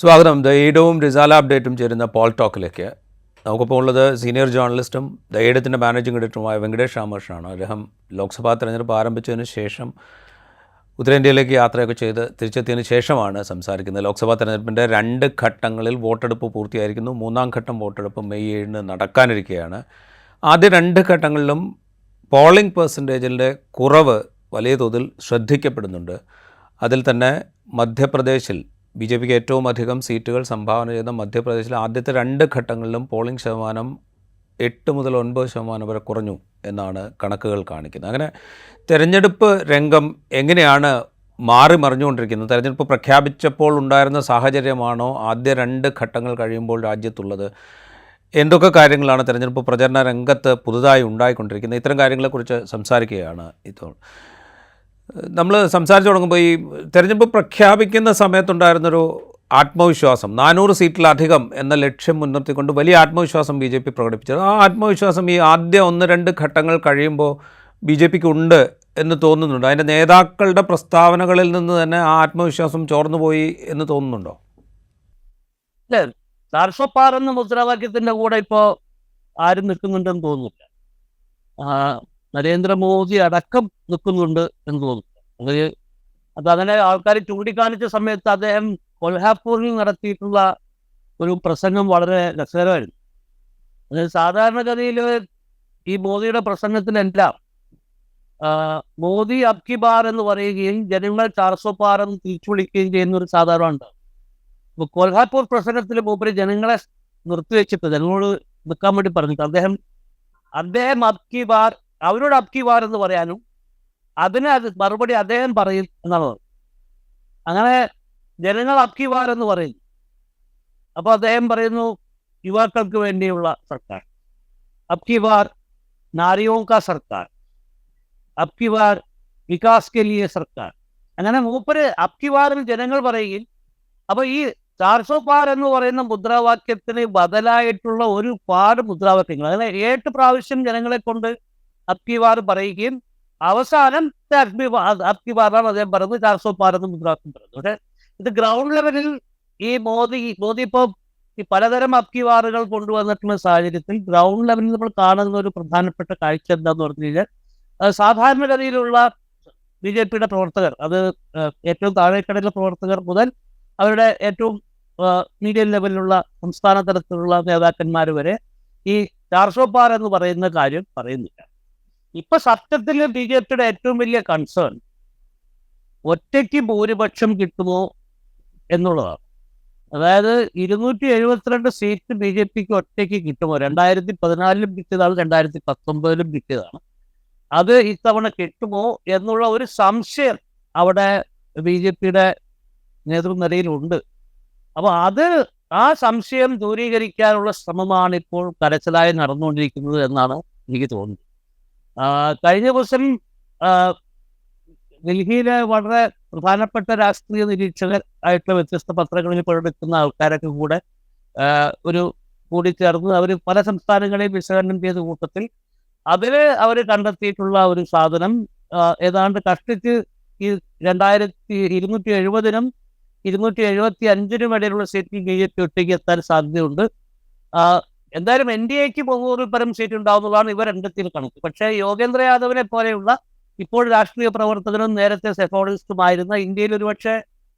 സ്വാഗതം. ദ എയ്ഡവും റിസാല അപ്ഡേറ്റും ചേരുന്ന പോൾ ടോക്കിലേക്ക്. നമുക്കിപ്പോൾ ഉള്ളത് സീനിയർ ജേർണലിസ്റ്റും ദ എയ്ഡത്തിന്റെ മാനേജിംഗ് എഡിറ്ററുമായ വെങ്കടേഷ് രാമകൃഷ്ണനാണ്. അദ്ദേഹം ലോക്സഭാ തെരഞ്ഞെടുപ്പ് ആരംഭിച്ചതിന് ശേഷം ഉത്തരേന്ത്യയിലേക്ക് യാത്രയൊക്കെ ചെയ്ത് തിരിച്ചെത്തിയതിന് ശേഷമാണ് സംസാരിക്കുന്നത്. ലോക്സഭാ തെരഞ്ഞെടുപ്പിന്റെ രണ്ട് ഘട്ടങ്ങളിൽ വോട്ടെടുപ്പ് പൂർത്തിയായിരിക്കുന്നു. മൂന്നാം ഘട്ടം വോട്ടെടുപ്പ് മെയ് ഏഴിന് നടക്കാനിരിക്കുകയാണ് ആദ്യ രണ്ട് ഘട്ടങ്ങളിലും പോളിംഗ് പെർസെന്റേജിന്റെ കുറവ് വലിയ തോതിൽ ശ്രദ്ധിക്കപ്പെടുന്നുണ്ട്. അതിൽ തന്നെ മധ്യപ്രദേശിൽ ബി ജെ പിക്ക് ഏറ്റവും അധികം സീറ്റുകൾ സംഭാവന ചെയ്ത മധ്യപ്രദേശിലെ ആദ്യത്തെ രണ്ട് ഘട്ടങ്ങളിലും പോളിംഗ് ശതമാനം എട്ട് മുതൽ ഒൻപത് ശതമാനം വരെ കുറഞ്ഞു എന്നാണ് കണക്കുകൾ കാണിക്കുന്നത്. അങ്ങനെ തെരഞ്ഞെടുപ്പ് രംഗം എങ്ങനെയാണ് മാറി മറിഞ്ഞുകൊണ്ടിരിക്കുന്നത്? തെരഞ്ഞെടുപ്പ് പ്രഖ്യാപിച്ചപ്പോൾ ഉണ്ടായിരുന്ന സാഹചര്യമാണോ ആദ്യ രണ്ട് ഘട്ടങ്ങൾ കഴിയുമ്പോൾ രാജ്യത്തുള്ളത്? എന്തൊക്കെ കാര്യങ്ങളാണ് തെരഞ്ഞെടുപ്പ് പ്രചരണ രംഗത്ത് പുതുതായി ഉണ്ടായിക്കൊണ്ടിരിക്കുന്നത്? ഇത്തരം കാര്യങ്ങളെക്കുറിച്ച് സംസാരിക്കുകയാണ് ഇപ്പോൾ നമ്മൾ സംസാരിച്ചു തുടങ്ങുമ്പോൾ ഈ തെരഞ്ഞെടുപ്പ് പ്രഖ്യാപിക്കുന്ന സമയത്തുണ്ടായിരുന്നൊരു ആത്മവിശ്വാസം നാനൂറ് സീറ്റിലധികം എന്ന ലക്ഷ്യം മുൻനിർത്തിക്കൊണ്ട് വലിയ ആത്മവിശ്വാസം ബി ജെ പി പ്രകടിപ്പിച്ചത്. ആ ആത്മവിശ്വാസം ഈ ആദ്യ ഒന്ന് രണ്ട് ഘട്ടങ്ങൾ കഴിയുമ്പോൾ ബി ജെ പിക്ക് ഉണ്ട് എന്ന് തോന്നുന്നുണ്ടോ? അതിന്റെ നേതാക്കളുടെ പ്രസ്താവനകളിൽ നിന്ന് തന്നെ ആ ആത്മവിശ്വാസം ചോർന്നുപോയി എന്ന് തോന്നുന്നുണ്ടോ? എന്ന മുദ്രാവാക്യത്തിന്റെ കൂടെ ഇപ്പോൾ ആരും നിൽക്കുന്നുണ്ടെന്ന് തോന്നുന്നില്ല. നരേന്ദ്രമോദി അടക്കം നിൽക്കുന്നുണ്ട് എന്ന് തോന്നുന്നു. അങ്ങനെ അത് അങ്ങനെ ആൾക്കാർ ചൂണ്ടിക്കാണിച്ച സമയത്ത് അദ്ദേഹം കൊൽഹാപൂരിൽ നടത്തിയിട്ടുള്ള ഒരു പ്രസംഗം വളരെ രസകരമായിരുന്നു. അത് സാധാരണഗതിയിൽ ഈ മോദിയുടെ പ്രസംഗത്തിലെല്ലാം മോദി അബ്കി ബാർ എന്ന് പറയുകയും ജനങ്ങൾ ചാർസോ പാർ എന്ന് തിരിച്ചു വിളിക്കുകയും ചെയ്യുന്ന ഒരു സാധാരണ ഉണ്ടാവും അപ്പൊ കൊൽഹാപൂർ പ്രസംഗത്തിൽ മൂപ്പര് ജനങ്ങളെ നിർത്തിവെച്ചിട്ട് ജനങ്ങളോട് നിൽക്കാൻ വേണ്ടി പറഞ്ഞിട്ട് അദ്ദേഹം അദ്ദേഹം അബ്കി ബാർ അവരോട് അബ്കി ബാർ എന്ന് പറയാനും അതിന് അത് മറുപടി അദ്ദേഹം പറയും എന്നാണ് അങ്ങനെ ജനങ്ങൾ അബ്കി ബാർ എന്ന് പറയും. അപ്പോൾ അദ്ദേഹം പറയുന്നു യുവാക്കൾക്ക് വേണ്ടിയുള്ള സർക്കാർ. അബ്കി ബാർ നാരിയോ കാ സർക്കാർ. അബ്കി ബാർ വികാസ് കെ ലിയ സർക്കാർ. അങ്ങനെ മൂപ്പര് അബ്കി ബാറിൽ ജനങ്ങൾ പറയുകയും അപ്പൊ ഈ ചാർസോ പാർ എന്ന് പറയുന്ന മുദ്രാവാക്യത്തിന് ബദലായിട്ടുള്ള ഒരുപാട് മുദ്രാവാക്യങ്ങൾ. അങ്ങനെ ഏട്ട് പ്രാവശ്യം ജനങ്ങളെ കൊണ്ട് അബ്കി ബാർ പറയുകയും അവസാനം അബ്കിവാറാണ് അദ്ദേഹം പറയുന്നത്. ചാർസോ പാർ എന്ന് മുദ്രാവാക്യം പറയുന്നത് ഇത് ഗ്രൗണ്ട് ലെവലിൽ ഈ മോദി മോദി ഇപ്പോൾ ഈ പലതരം അബ്കിവാറുകൾ കൊണ്ടുവന്നിട്ടുള്ള സാഹചര്യത്തിൽ ഗ്രൗണ്ട് ലെവലിൽ നമ്മൾ കാണുന്ന ഒരു പ്രധാനപ്പെട്ട കാഴ്ച എന്താന്ന് പറഞ്ഞു കഴിഞ്ഞാൽ സാധാരണഗതിയിലുള്ള ബി ജെ പിയുടെ പ്രവർത്തകർ അത് ഏറ്റവും താഴേക്കടയിലെ പ്രവർത്തകർ മുതൽ അവരുടെ ഏറ്റവും മീഡിയം ലെവലിലുള്ള സംസ്ഥാന തലത്തിലുള്ള നേതാക്കന്മാർ വരെ ഈ ചാർഷോപ്പാർ എന്ന് പറയുന്ന കാര്യം പറയുന്നില്ല. ഇപ്പൊ സത്യത്തിൽ ബി ജെ പിയുടെ ഏറ്റവും വലിയ കൺസേൺ ഒറ്റയ്ക്ക് ഭൂരിപക്ഷം കിട്ടുമോ എന്നുള്ളതാണ്. അതായത് ഇരുന്നൂറ്റി എഴുപത്തിരണ്ട് സീറ്റ് ബി ജെ പിക്ക് ഒറ്റയ്ക്ക് കിട്ടുമോ? രണ്ടായിരത്തി പതിനാലിലും കിട്ടിയതാണ് രണ്ടായിരത്തി പത്തൊമ്പതിലും കിട്ടിയതാണ്. അത് ഇത്തവണ കിട്ടുമോ എന്നുള്ള ഒരു സംശയം അവിടെ ബി ജെ പിയുടെ നേതൃനിരയിലുണ്ട്. അപ്പൊ അത് ആ സംശയം ദൂരീകരിക്കാനുള്ള ശ്രമമാണ് ഇപ്പോൾ കരച്ചിലായി നടന്നുകൊണ്ടിരിക്കുന്നത് എന്നാണ് എനിക്ക് തോന്നുന്നത്. കഴിഞ്ഞ ദിവസം ഡൽഹിയിലെ വളരെ പ്രധാനപ്പെട്ട രാഷ്ട്രീയ നിരീക്ഷകർ ആയിട്ടുള്ള വ്യത്യസ്ത പത്രങ്ങളിൽ പങ്കെടുക്കുന്ന ആൾക്കാരൊക്കെ കൂടെ ഒരു കൂടി കൂടിച്ചേർന്ന് അവർ പല സംസ്ഥാനങ്ങളെയും വിശകലനം ചെയ്ത കൂട്ടത്തിൽ അതിൽ അവർ കണ്ടെത്തിയിട്ടുള്ള ഒരു സാധനം ഏതാണ്ട് കഷ്ടിച്ച് ഈ രണ്ടായിരത്തി ഇരുന്നൂറ്റി എഴുപതിനും ഇരുന്നൂറ്റി എഴുപത്തി അഞ്ചിനും ഇടയിലുള്ള സീറ്റിൽ ബി ജെ പി ഒറ്റയ്ക്ക് എത്താൻ സാധ്യതയുണ്ട്. എന്തായാലും എൻ ഡി എക്ക് മുന്നൂറിൽ പരം സീറ്റ് ഉണ്ടാവുന്നതാണ് ഇവർ രണ്ടത്തിൽ കണക്ക് പക്ഷേ യോഗേന്ദ്ര യാദവിനെ പോലെയുള്ള ഇപ്പോൾ രാഷ്ട്രീയ പ്രവർത്തകരും നേരത്തെ സെഫോണിസ്റ്റുമായിരുന്ന ഇന്ത്യയിൽ ഒരുപക്ഷെ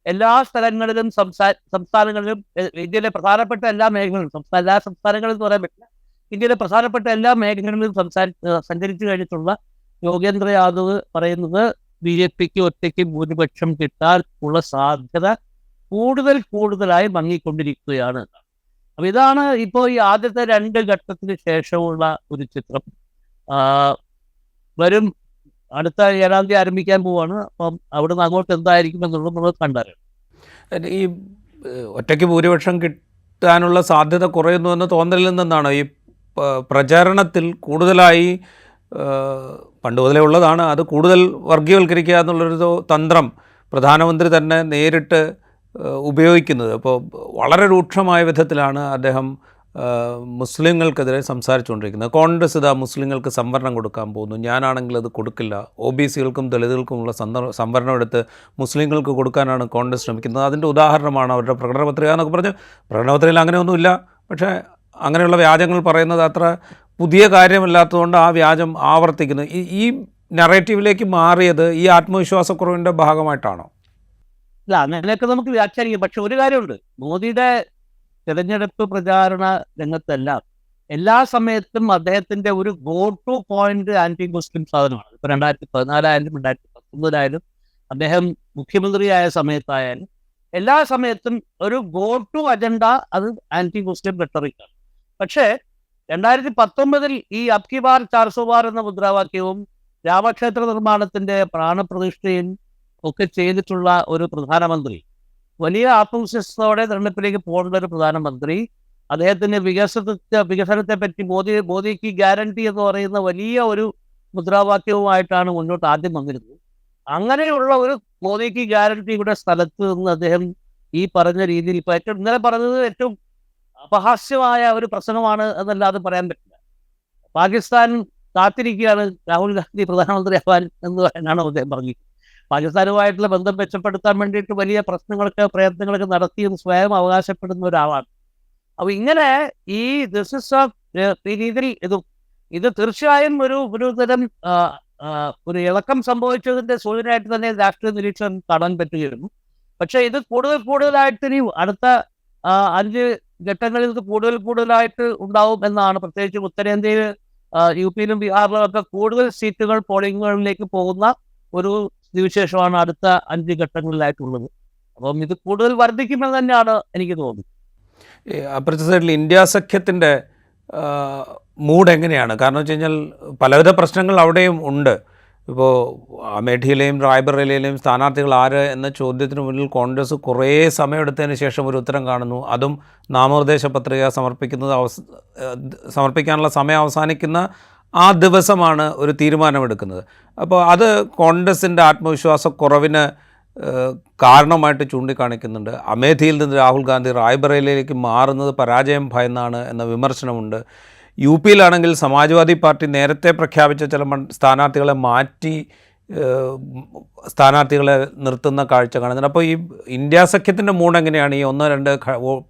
എല്ലാ സ്ഥലങ്ങളിലും സംസ്ഥാ സംസ്ഥാനങ്ങളിലും ഇന്ത്യയിലെ പ്രധാനപ്പെട്ട എല്ലാ മേഖലകളിലും സംസ്ഥാന എല്ലാ സംസ്ഥാനങ്ങളിലും എന്ന് പറയാൻ പറ്റില്ല ഇന്ത്യയിലെ പ്രധാനപ്പെട്ട എല്ലാ മേഖലകളിലും സംസാരി സഞ്ചരിച്ചു കഴിഞ്ഞിട്ടുള്ള യോഗേന്ദ്ര യാദവ് പറയുന്നത് ബി ജെ പിക്ക് ഒറ്റയ്ക്ക് ഭൂരിപക്ഷം കിട്ടാൻ ഉള്ള സാധ്യത കൂടുതൽ കൂടുതലായി മങ്ങിക്കൊണ്ടിരിക്കുകയാണ്. അപ്പൊ ഇതാണ് ഇപ്പോൾ ഈ ആദ്യത്തെ രണ്ട് ഘട്ടത്തിന് ശേഷമുള്ള ഒരു ചിത്രം. വരും അടുത്ത ഏഴാം തീയതി ആരംഭിക്കാൻ പോവാണ്. അപ്പം അവിടുന്ന് അങ്ങോട്ട് എന്തായിരിക്കും എന്നുള്ളത് നമ്മൾ കണ്ടറിയാം ഈ ഒറ്റയ്ക്ക് ഭൂരിപക്ഷം കിട്ടാനുള്ള സാധ്യത കുറയുന്നു എന്ന് തോന്നലിൽ നിന്നാണ് ഈ പ്രചാരണത്തിൽ കൂടുതലായി പണ്ട് മുതലേ ഉള്ളതാണ്. അത് കൂടുതൽ വർഗീയവൽക്കരിക്കുക എന്നുള്ളൊരു തന്ത്രം പ്രധാനമന്ത്രി തന്നെ നേരിട്ട് ഉപയോഗിക്കുന്നത്. അപ്പോൾ വളരെ രൂക്ഷമായ വിധത്തിലാണ് അദ്ദേഹം മുസ്ലിങ്ങൾക്കെതിരെ സംസാരിച്ചുകൊണ്ടിരിക്കുന്നത്. കോൺഗ്രസ് ഇതാ മുസ്ലിങ്ങൾക്ക് സംവരണം കൊടുക്കാൻ പോകുന്നു. ഞാനാണെങ്കിൽ അത് കൊടുക്കില്ല. ഒ ബി സികൾക്കും ദളിതുകൾക്കുമുള്ള സംവരണം എടുത്ത് മുസ്ലിങ്ങൾക്ക് കൊടുക്കാനാണ് കോൺഗ്രസ് ശ്രമിക്കുന്നത്. അതിന്റെ ഉദാഹരണമാണ് അവരുടെ പ്രകടന പത്രിക എന്നൊക്കെ പറഞ്ഞ് പ്രകടന പത്രികയിൽ അങ്ങനെയൊന്നുമില്ല. പക്ഷേ അങ്ങനെയുള്ള വ്യാജങ്ങൾ പറയുന്നത് അത്ര പുതിയ കാര്യമല്ലാത്തതുകൊണ്ട് ആ വ്യാജം ആവർത്തിക്കുന്നു. ഈ നറേറ്റീവിലേക്ക് മാറിയത് ഈ ആത്മവിശ്വാസക്കുറവിന്റെ ഭാഗമായിട്ടാണോ? ഇല്ല അങ്ങനെയൊക്കെ നമുക്ക് വ്യാഖ്യാനിക്കാം. പക്ഷെ ഒരു കാര്യമുണ്ട്. മോദിയുടെ തെരഞ്ഞെടുപ്പ് പ്രചാരണ രംഗത്തെല്ലാം എല്ലാ സമയത്തും അദ്ദേഹത്തിന്റെ ഒരു go to point anti Muslim സാധനമാണ്. ഇപ്പൊ രണ്ടായിരത്തി പതിനാലായാലും രണ്ടായിരത്തി പത്തൊമ്പതിലായാലും അദ്ദേഹം മുഖ്യമന്ത്രിയായ സമയത്തായാലും എല്ലാ സമയത്തും ഒരു ഗോ ടു അജണ്ട അത് ആന്റി മുസ്ലിം റെട്ടറിക്കാണ് പക്ഷേ രണ്ടായിരത്തി പത്തൊമ്പതിൽ ഈ അബ്കി ബാർ ചാർസോ ബാർ എന്ന മുദ്രാവാക്യവും രാമക്ഷേത്ര നിർമ്മാണത്തിന്റെ പ്രാണപ്രതിഷ്ഠയും ഒക്കെ ചെയ്തിട്ടുള്ള ഒരു പ്രധാനമന്ത്രി. വലിയ ആത്മവിശ്വാസത്തോടെ തെരഞ്ഞെടുപ്പിലേക്ക് പോകേണ്ട ഒരു പ്രധാനമന്ത്രി. അദ്ദേഹത്തിന്റെ വികസനത്തെ വികസനത്തെ പറ്റി മോദി മോദിക്ക് ഗ്യാരണ്ടി എന്ന് പറയുന്ന വലിയ ഒരു മുദ്രാവാക്യവുമായിട്ടാണ് മുന്നോട്ട് ആദ്യം വന്നിരുന്നത്. അങ്ങനെയുള്ള ഒരു മോദിക്ക് ഗ്യാരണ്ടിയുടെ സ്ഥലത്ത് നിന്ന് അദ്ദേഹം ഈ പറഞ്ഞ രീതിയിൽ ഇപ്പൊ ഏറ്റവും ഇന്നലെ പറഞ്ഞത് ഏറ്റവും അപഹാസ്യമായ ഒരു പ്രസംഗമാണ് എന്നല്ലാതെ പറയാൻ പറ്റില്ല. പാകിസ്ഥാൻ കാത്തിരിക്കുകയാണ് രാഹുൽ ഗാന്ധി പ്രധാനമന്ത്രി ആവാൻ എന്ന് പറയാനാണ് അദ്ദേഹം പറഞ്ഞത് പാകിസ്ഥാനുമായിട്ടുള്ള ബന്ധം മെച്ചപ്പെടുത്താൻ വേണ്ടിയിട്ട് വലിയ പ്രശ്നങ്ങളൊക്കെ പ്രയത്നങ്ങളൊക്കെ നടത്തിയെന്ന് സ്വയം അവകാശപ്പെടുന്ന ഒരാളാണ്. അപ്പൊ ഇങ്ങനെ ഈ ദിസ് ഇസ് രീതിയിൽ ഇത് ഇത് തീർച്ചയായും ഒരു ഒരു തരം ഒരു ഇളക്കം സംഭവിച്ചതിന്റെ സൂചനയായിട്ട് തന്നെ രാഷ്ട്രീയ നിരീക്ഷണം കാണാൻ പറ്റുകയായിരുന്നു പക്ഷെ ഇത് കൂടുതൽ കൂടുതലായിട്ട് ഇനി അടുത്ത അഞ്ച് ഘട്ടങ്ങളിൽ ഇത് കൂടുതൽ കൂടുതലായിട്ട് ഉണ്ടാവും എന്നാണ് പ്രത്യേകിച്ച് ഉത്തരേന്ത്യയിൽ യു പിയിലും ബീഹാറിലും ഒക്കെ കൂടുതൽ സീറ്റുകൾ പോളിംഗുകളിലേക്ക് പോകുന്ന ഒരു സ്ഥിതിവിശേഷമാണ് അടുത്ത അഞ്ച് ഘട്ടങ്ങളിലായിട്ടുള്ളത്. അപ്പം ഇത് കൂടുതൽ വർദ്ധിക്കുമെന്ന് തന്നെയാണ് എനിക്ക് തോന്നുന്നത്. അപ്പുറത്തെ സൈഡിൽ ഇന്ത്യ സഖ്യത്തിന്റെ മൂഡ് എങ്ങനെയാണ്? കാരണം വെച്ച് കഴിഞ്ഞാൽ പലവിധ പ്രശ്നങ്ങൾ അവിടെയും ഉണ്ട്. ഇപ്പോൾ അമേഠിയിലെയും റായ്ബറേലിയിലെയും സ്ഥാനാർത്ഥികൾ ആര് എന്ന ചോദ്യത്തിന് മുന്നിൽ കോൺഗ്രസ് കുറേ സമയമെടുത്തതിന് ശേഷം ഒരു ഉത്തരം കാണുന്നു. അതും നാമനിർദ്ദേശ പത്രിക സമർപ്പിക്കുന്നത് അവസ സമർപ്പിക്കാനുള്ള സമയം അവസാനിക്കുന്ന ആ ദിവസമാണ് ഒരു തീരുമാനമെടുക്കുന്നത്. അപ്പോൾ അത് കോൺഗ്രസിന്റെ ആത്മവിശ്വാസക്കുറവിന് കാരണമായിട്ട് ചൂണ്ടിക്കാണിക്കുന്നുണ്ട്. അമേഠിയിൽ നിന്ന് രാഹുൽ ഗാന്ധി റായ്ബറേലിയിലേക്ക് മാറുന്നത് പരാജയം ഭയന്നാണ് എന്ന വിമർശനമുണ്ട്. യു പിയിലാണെങ്കിൽ സമാജ്വാദി പാർട്ടി നേരത്തെ പ്രഖ്യാപിച്ച ചില സ്ഥാനാർത്ഥികളെ മാറ്റി സ്ഥാനാർത്ഥികളെ നിർത്തുന്ന കാഴ്ച കാണുന്നുണ്ട്. അപ്പോൾ ഈ ഇന്ത്യ സഖ്യത്തിന്റെ മൂഡ് എങ്ങനെയാണ്? ഈ ഒന്നോ രണ്ട്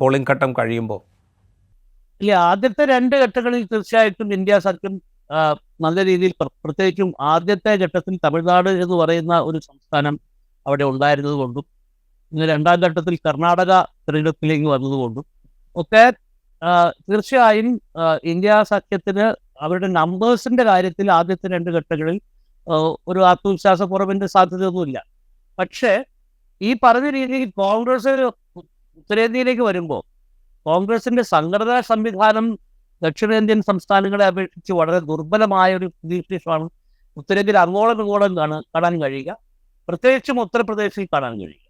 പോളിംഗ് ഘട്ടം കഴിയുമ്പോൾ. ഇല്ല ആദ്യത്തെ രണ്ട് ഘട്ടങ്ങളിൽ തീർച്ചയായിട്ടും ഇന്ത്യ സഖ്യം നല്ല രീതിയിൽ പ്ര- പ്രത്യേകിച്ചും ആദ്യത്തെ ഘട്ടത്തിൽ തമിഴ്നാട് എന്ന് പറയുന്ന ഒരു സംസ്ഥാനം അവിടെ ഉണ്ടായിരുന്നത് കൊണ്ടും ഇന്ന് രണ്ടാം ഘട്ടത്തിൽ കർണാടക തിരഞ്ഞെടുപ്പിലേക്ക് വന്നതുകൊണ്ടും ഒക്കെ തീർച്ചയായും ഇന്ത്യ സഖ്യത്തിന് അവരുടെ നമ്പേഴ്സിന്റെ കാര്യത്തിൽ ആദ്യത്തെ രണ്ട് ഘട്ടങ്ങളിൽ ഒരു ഒരു ആത്മവിശ്വാസക്കുറവിന്റെ സാധ്യതയൊന്നുമില്ല. പക്ഷേ ഈ പറഞ്ഞ രീതിയിൽ കോൺഗ്രസ് ഉത്തരേന്ത്യയിലേക്ക് വരുമ്പോൾ കോൺഗ്രസിന്റെ സംഘടനാ സംവിധാനം ദക്ഷിണേന്ത്യൻ സംസ്ഥാനങ്ങളെ അപേക്ഷിച്ച് വളരെ ദുർബലമായ ഒരു സ്ഥിതിവിശേഷമാണ് ഉത്തരേന്ത്യയിൽ അങ്ങോളം ഇങ്ങോളം കാണാൻ കാണാൻ കഴിയുക. പ്രത്യേകിച്ചും ഉത്തർപ്രദേശിൽ കാണാൻ കഴിയുക.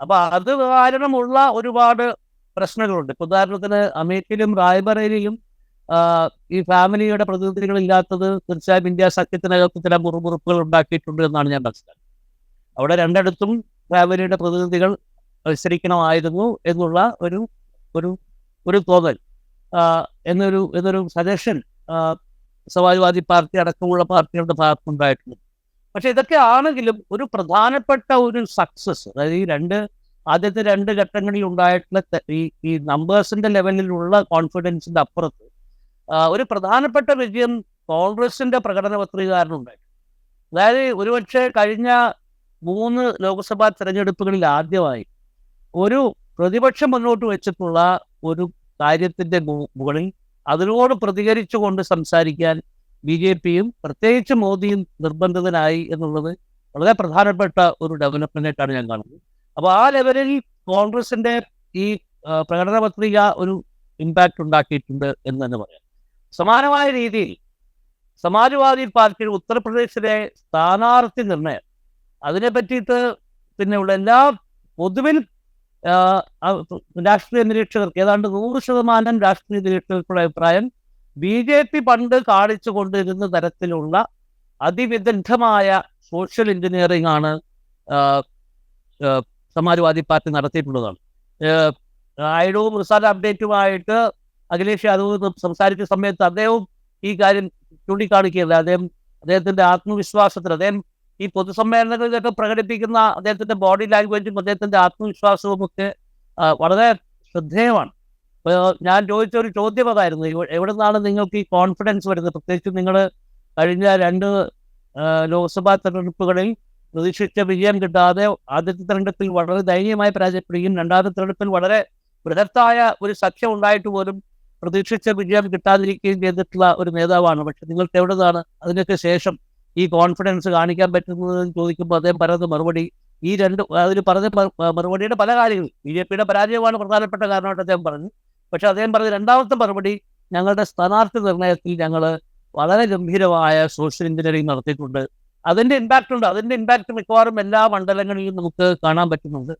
അപ്പൊ അത് കാരണമുള്ള ഒരുപാട് പ്രശ്നങ്ങളുണ്ട്. ഇപ്പൊ ഉദാഹരണത്തിന് അമേഠിയിലും റായ്ബറേലിയും ഈ ഫാമിലിയുടെ പ്രതിനിധികൾ ഇല്ലാത്തത് തീർച്ചയായും ഇന്ത്യ സഖ്യത്തിനകത്ത് ചില മുറുമുറുപ്പുകൾ ഉണ്ടാക്കിയിട്ടുണ്ട് എന്നാണ് ഞാൻ മനസ്സിലാക്കുന്നത്. അവിടെ രണ്ടിടത്തും ഫാമിലിയുടെ പ്രതിനിധികൾ മത്സരിക്കണമായിരുന്നു എന്നുള്ള ഒരു ഒരു ഒരു തോന്നൽ. എന്നൊരു എന്നൊരു സജഷൻ സമാജ്വാദി പാർട്ടി അടക്കമുള്ള പാർട്ടികളുടെ ഭാഗത്തുണ്ടായിട്ടുണ്ട്. പക്ഷെ ഇതൊക്കെ ആണെങ്കിലും ഒരു പ്രധാനപ്പെട്ട ഒരു സക്സസ് അതായത് ഈ രണ്ട് ആദ്യത്തെ രണ്ട് ഘട്ടങ്ങളിൽ ഉണ്ടായിട്ടുള്ള ഈ ഈ നമ്പേഴ്സിന്റെ ലെവലിലുള്ള കോൺഫിഡൻസിന്റെ അപ്പുറത്ത് ഒരു പ്രധാനപ്പെട്ട വിജയം കോൺഗ്രസിന്റെ പ്രകടന പത്രികാരനുണ്ടായി അതായത് ഒരുപക്ഷെ കഴിഞ്ഞ മൂന്ന് ലോക്സഭാ തെരഞ്ഞെടുപ്പുകളിൽ ആദ്യമായി ഒരു പ്രതിപക്ഷം മുന്നോട്ട് വെച്ചിട്ടുള്ള ഒരു കാര്യത്തിന്റെ മുകളിൽ അതിനോട് പ്രതികരിച്ചുകൊണ്ട് സംസാരിക്കാൻ ബി ജെ പിയും പ്രത്യേകിച്ച് മോദിയും നിർബന്ധിതനായി എന്നുള്ളത് വളരെ പ്രധാനപ്പെട്ട ഒരു ഡെവലപ്മെന്റ് ആയിട്ടാണ് ഞാൻ കാണുന്നത്. അപ്പോൾ ആ ലെവലിൽ കോൺഗ്രസിന്റെ ഈ പ്രകടന പത്രിക ഒരു ഇമ്പാക്ട് ഉണ്ടാക്കിയിട്ടുണ്ട് എന്ന് തന്നെ പറയാം. സമാനമായ രീതിയിൽ സമാജ്വാദി പാർട്ടിയുടെ ഉത്തർപ്രദേശിലെ സ്ഥാനാർത്ഥി നിർണയം അതിനെ പറ്റിയിട്ട് പിന്നെയുള്ള എല്ലാ പൊതുവിൽ രാഷ്ട്രീയ നിരീക്ഷകർക്ക് ഏതാണ്ട് നൂറ് ശതമാനം രാഷ്ട്രീയ നിരീക്ഷകർക്കുള്ള അഭിപ്രായം ബി ജെ പി പണ്ട് കാണിച്ചു കൊണ്ടിരുന്ന തരത്തിലുള്ള അതിവിദഗ്ധമായ സോഷ്യൽ എഞ്ചിനീയറിംഗ് ആണ് സമാജ്വാദി പാർട്ടി നടത്തിയിട്ടുള്ളതാണ്. ആയിടവും റിസാർട്ട് അപ്ഡേറ്റുമായിട്ട് അഖിലേഷ് യാദവ് സംസാരിച്ച സമയത്ത് അദ്ദേഹവും ഈ കാര്യം ചൂണ്ടിക്കാണിക്കുകയല്ല. അദ്ദേഹം അദ്ദേഹത്തിന്റെ ആത്മവിശ്വാസത്തിൽ അദ്ദേഹം ഈ പൊതുസമ്മേളനങ്ങളിലൊക്കെ പ്രകടിപ്പിക്കുന്ന അദ്ദേഹത്തിന്റെ ബോഡി ലാംഗ്വേജും അദ്ദേഹത്തിന്റെ ആത്മവിശ്വാസവും ഒക്കെ വളരെ ശ്രദ്ധേയമാണ്. ഞാൻ ചോദിച്ച ഒരു ചോദ്യം അതായിരുന്നു. എവിടെ നിന്നാണ് നിങ്ങൾക്ക് ഈ കോൺഫിഡൻസ് വരുന്നത്? പ്രത്യേകിച്ച് നിങ്ങൾ കഴിഞ്ഞ രണ്ട് ലോക്സഭാ തെരഞ്ഞെടുപ്പുകളിൽ പ്രതീക്ഷിച്ച വിജയം കിട്ടാതെ ആദ്യത്തെ തെരഞ്ഞെടുപ്പിൽ വളരെ ദയനീയമായി പരാജയപ്പെടുകയും രണ്ടാമത്തെ തെരഞ്ഞെടുപ്പിൽ വളരെ ബൃഹത്തായ ഒരു സഖ്യം ഉണ്ടായിട്ട് പോലും പ്രതീക്ഷിച്ച വിജയം കിട്ടാതിരിക്കുകയും ചെയ്തിട്ടുള്ള ഒരു നേതാവാണ്. പക്ഷെ നിങ്ങൾക്ക് എവിടെ നിന്നാണ് അതിനൊക്കെ ശേഷം ഈ കോൺഫിഡൻസ് കാണിക്കാൻ പറ്റുന്നത് ചോദിക്കുമ്പോൾ അദ്ദേഹം പറയുന്ന മറുപടി ഈ രണ്ട് അതിൽ പറഞ്ഞ മറുപടിയുടെ പല കാര്യങ്ങൾ ബി ജെ പിയുടെ പരാജയമാണ് പ്രധാനപ്പെട്ട കാരണമായിട്ട് അദ്ദേഹം പറഞ്ഞു. പക്ഷെ അദ്ദേഹം പറഞ്ഞ രണ്ടാമത്തെ മറുപടി ഞങ്ങളുടെ സ്ഥാനാർത്ഥി നിർണയത്തിൽ ഞങ്ങൾ വളരെ ഗംഭീരമായ സോഷ്യൽ എഞ്ചിനീയറിംഗ് നടത്തിയിട്ടുണ്ട്. അതിന്റെ ഇമ്പാക്റ്റ് ഉണ്ട്. അതിന്റെ ഇമ്പാക്റ്റ് മിക്കവാറും എല്ലാ മണ്ഡലങ്ങളിലും നമുക്ക് കാണാൻ പറ്റുന്നുണ്ട്.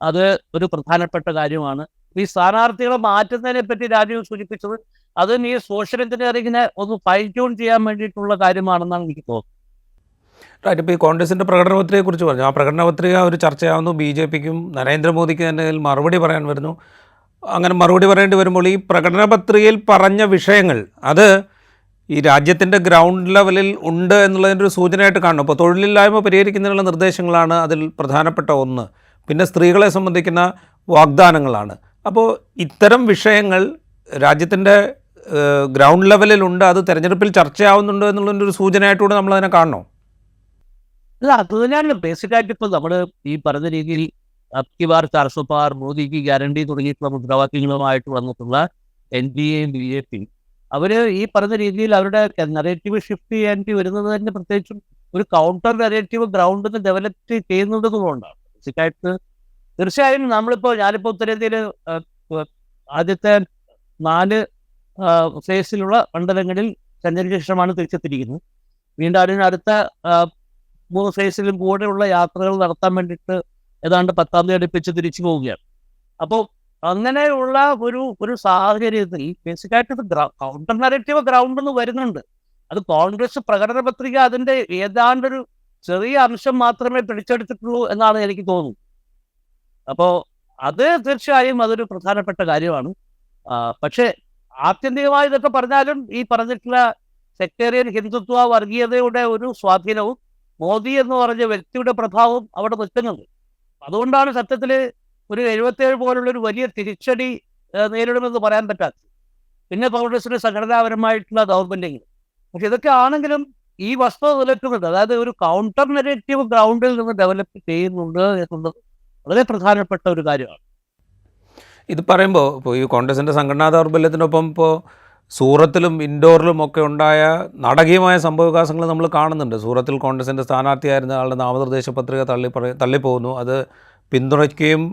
അത് ഒരു പ്രധാനപ്പെട്ട കാര്യമാണ്. ഈ സ്ഥാനാർത്ഥികളെ മാറ്റുന്നതിനെ പറ്റി രാജീവ് സൂചിപ്പിച്ചത് അതും ഈ സോഷ്യൽ എഞ്ചിനീയറിംഗിനെ ഒന്ന് ഫൈൻ ട്യൂൺ ചെയ്യാൻ വേണ്ടിയിട്ടുള്ള കാര്യമാണെന്നാണ് എനിക്ക് തോന്നുന്നത്. റൈറ്റ് ഇപ്പോൾ ഈ കോൺഗ്രസിന്റെ പ്രകടന കുറിച്ച് പറഞ്ഞു. ആ പ്രകടന പത്രിക ഒരു ചർച്ചയാവുന്നു. ബി ജെ പിക്കും നരേന്ദ്രമോദിക്ക് തന്നെ മറുപടി പറയാൻ വരുന്നു. അങ്ങനെ മറുപടി പറയേണ്ടി വരുമ്പോൾ ഈ പ്രകടന പത്രികയിൽ പറഞ്ഞ വിഷയങ്ങൾ അത് ഈ രാജ്യത്തിന്റെ ഗ്രൗണ്ട് ലെവലിൽ ഉണ്ട് എന്നുള്ളതിന്റെ ഒരു സൂചനയായിട്ട് കാണണം. അപ്പോൾ തൊഴിലില്ലായ്മ പരിഹരിക്കുന്നതിനുള്ള നിർദ്ദേശങ്ങളാണ് അതിൽ പ്രധാനപ്പെട്ട ഒന്ന്. പിന്നെ സ്ത്രീകളെ സംബന്ധിക്കുന്ന വാഗ്ദാനങ്ങളാണ്. അപ്പോൾ ഇത്തരം വിഷയങ്ങൾ രാജ്യത്തിന്റെ ഗ്രൗണ്ട് ലെവലിലുണ്ട് അത് തിരഞ്ഞെടുപ്പിൽ ചർച്ചയാവുന്നുണ്ട് എന്നുള്ളതിന്റെ ഒരു സൂചനയായിട്ടുകൂടെ നമ്മളതിനെ കാണണോ. അല്ല അത് തന്നെയാണ് ബേസിക് ആയിട്ട് ഇപ്പൊ നമ്മൾ ഈ പറഞ്ഞ രീതിയിൽ അബ്കി ബാർ ചാർസോ പാർ മോദിക്ക് ഗ്യാരണ്ടി തുടങ്ങിയിട്ടുള്ള മുദ്രാവാക്യങ്ങളുമായിട്ട് വന്നിട്ടുള്ള എൻ ഡി എയും ബി ജെ പി. അവർ ഈ പറഞ്ഞ രീതിയിൽ അവരുടെ നെറേറ്റീവ് ഷിഫ്റ്റ് ചെയ്യാനായിട്ട് വരുന്നത് തന്നെ പ്രത്യേകിച്ചും ഒരു കൗണ്ടർ നെറേറ്റീവ് ഗ്രൗണ്ടിൽ നിന്ന് ഡെവലപ്പ് ചെയ്യുന്നത് കൊണ്ടാണ്. ബേസിക്കായിട്ട് തീർച്ചയായും നമ്മളിപ്പോ ഞാനിപ്പോ ഉത്തരേന്ത്യയിൽ ആദ്യത്തെ നാല് ഫേസിലുള്ള മണ്ഡലങ്ങളിൽ സഞ്ചരിച്ച ശേഷമാണ് തിരിച്ചെത്തിയിരിക്കുന്നത്. വീണ്ടും അതിന് അടുത്ത ആ, മൂന്ന് ഫേസിലും കൂടെയുള്ള യാത്രകൾ നടത്താൻ വേണ്ടിയിട്ട് ഏതാണ്ട് പത്താം തീയതി അടുപ്പിച്ച് തിരിച്ചു പോവുകയാണ്. അപ്പോൾ അങ്ങനെയുള്ള ഒരു ഒരു സാഹചര്യത്തിൽ ബേസിക്കായിട്ട് കൗണ്ടർ നരേറ്റീവ് ഗ്രൗണ്ട് എന്ന് വരുന്നുണ്ട്. അത് കോൺഗ്രസ് പ്രകടന പത്രിക അതിന്റെ ഏതാണ്ടൊരു ചെറിയ അംശം മാത്രമേ പിടിച്ചെടുത്തിട്ടുള്ളൂ എന്നാണ് എനിക്ക് തോന്നുന്നത്. അപ്പോൾ അത് തീർച്ചയായും അതൊരു പ്രധാനപ്പെട്ട കാര്യമാണ്. പക്ഷേ ആത്യന്തികമായി ഇതൊക്കെ പറഞ്ഞാലും ഈ പറഞ്ഞിട്ടുള്ള സെക്ടേറിയൻ ഹിന്ദുത്വ വർഗീയതയുടെ ഒരു സ്വാധീനവും മോദി എന്ന് പറഞ്ഞ വ്യക്തിയുടെ പ്രഭാവം അവിടെ നിൽക്കുന്നത്. അതുകൊണ്ടാണ് സത്യത്തിൽ ഒരു എഴുപത്തേഴ് പോലുള്ള ഒരു വലിയ തിരിച്ചടി നേരിടുമെന്ന് പറയാൻ പറ്റാത്തത്. പിന്നെ കോൺഗ്രസിന്റെ സംഘടനാപരമായിട്ടുള്ള ദൗർബല്യങ്ങൾ. പക്ഷെ ഇതൊക്കെ ആണെങ്കിലും ഈ വസ്തുത നിലനിൽക്കുന്നുണ്ട്. അതായത് ഒരു കൗണ്ടർ നെഗറ്റീവ് ഗ്രൗണ്ടിൽ നിന്ന് ഡെവലപ്പ് ചെയ്യുന്നുണ്ട് എന്നുള്ളത് വളരെ പ്രധാനപ്പെട്ട ഒരു കാര്യമാണ്. ഇത് പറയുമ്പോൾ ഇപ്പോൾ ഈ കോൺഗ്രസിന്റെ സംഘടനാ ദൗർബല്യത്തിനൊപ്പം ഇപ്പോൾ സൂറത്തിലും ഇൻഡോറിലും ഒക്കെ ഉണ്ടായ നാടകീയമായ സംഭവവികാസങ്ങൾ നമ്മൾ കാണുന്നുണ്ട്. സൂറത്തിൽ കോൺഗ്രസിന്റെ സ്ഥാനാർത്ഥിയായിരുന്ന ആളുടെ നാമനിർദ്ദേശ പത്രിക തള്ളി തള്ളിപ്പോകുന്നു. അത് പിന്തുണയ്ക്കുകയും